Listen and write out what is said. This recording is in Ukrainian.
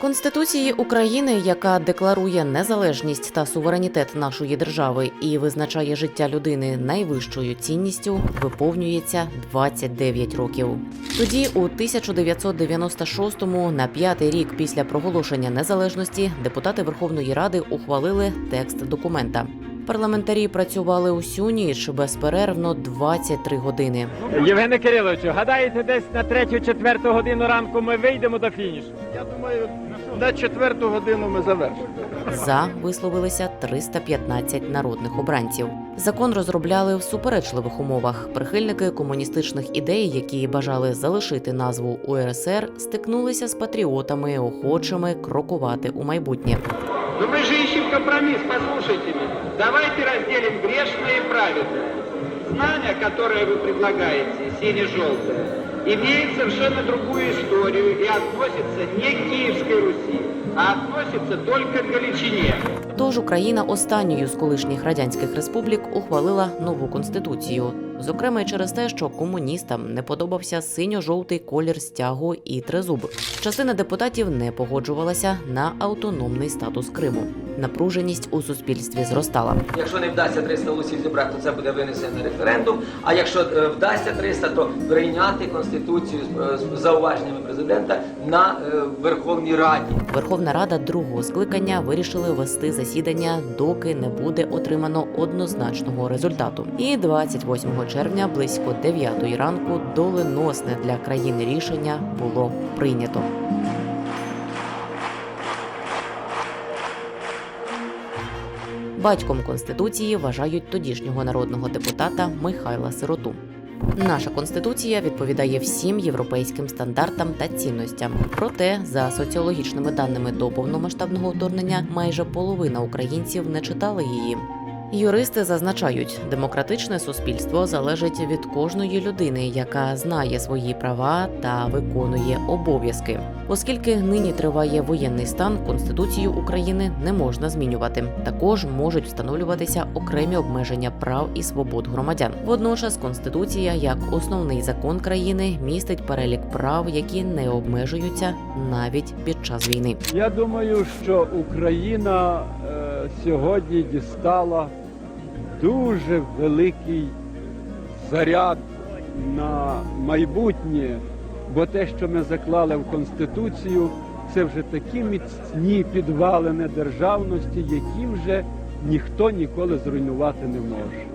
Конституції України, яка декларує незалежність та суверенітет нашої держави і визначає життя людини найвищою цінністю, виповнюється 29 років. Тоді, у 1996-му, на п'ятий рік після проголошення незалежності, депутати Верховної Ради ухвалили текст документа. Парламентарі працювали усю ніч безперервно 23 години. Євгене Кириловичу, гадаєте, десь на третю-четверту годину ранку ми вийдемо до фінішу? Я думаю, на четверту годину ми завершимо. За висловилися 315 народних обранців. Закон розробляли в суперечливих умовах. Прихильники комуністичних ідей, які бажали залишити назву УРСР, стикнулися з патріотами, охочими крокувати у майбутнє. Но мы же ищем компромисс, послушайте меня. Давайте разделим грешное и праведное. Знамя, которое вы предлагаете, сине-желтое, имеет совершенно другую историю и относится не к Киевской Руси, а относится только к Галичине. Тож Україна останньою з колишніх радянських республік ухвалила нову конституцію. Зокрема, й через те, що комуністам не подобався синьо-жовтий колір стягу і тризуб. Частина депутатів не погоджувалася на автономний статус Криму. Напруженість у суспільстві зростала. Якщо не вдасться 300 голосів зібрати, то це буде винесено на референдум. А якщо е, вдасться 300, то прийняти конституцію з е, зауваженнями президента на е, Верховній Раді. Верховна Рада другого скликання вирішили вести засідання, доки не буде отримано однозначного результату. І 28 червня, близько 9 ранку, доленосне для країни рішення було прийнято. Батьком конституції вважають тодішнього народного депутата Михайла Сироту. Наша конституція відповідає всім європейським стандартам та цінностям. Проте, за соціологічними даними до повномасштабного вторгнення, майже половина українців не читали її. Юристи зазначають, демократичне суспільство залежить від кожної людини, яка знає свої права та виконує обов'язки. Оскільки нині триває воєнний стан, конституцію України не можна змінювати. Також можуть встановлюватися окремі обмеження прав і свобод громадян. Водночас, конституція, як основний закон країни, містить перелік прав, які не обмежуються навіть під час війни. Я думаю, що Україна е, сьогодні дістала дуже великий заряд на майбутнє, бо те, що ми заклали в Конституцію, це вже такі міцні підвалини державності, які вже ніхто ніколи зруйнувати не може.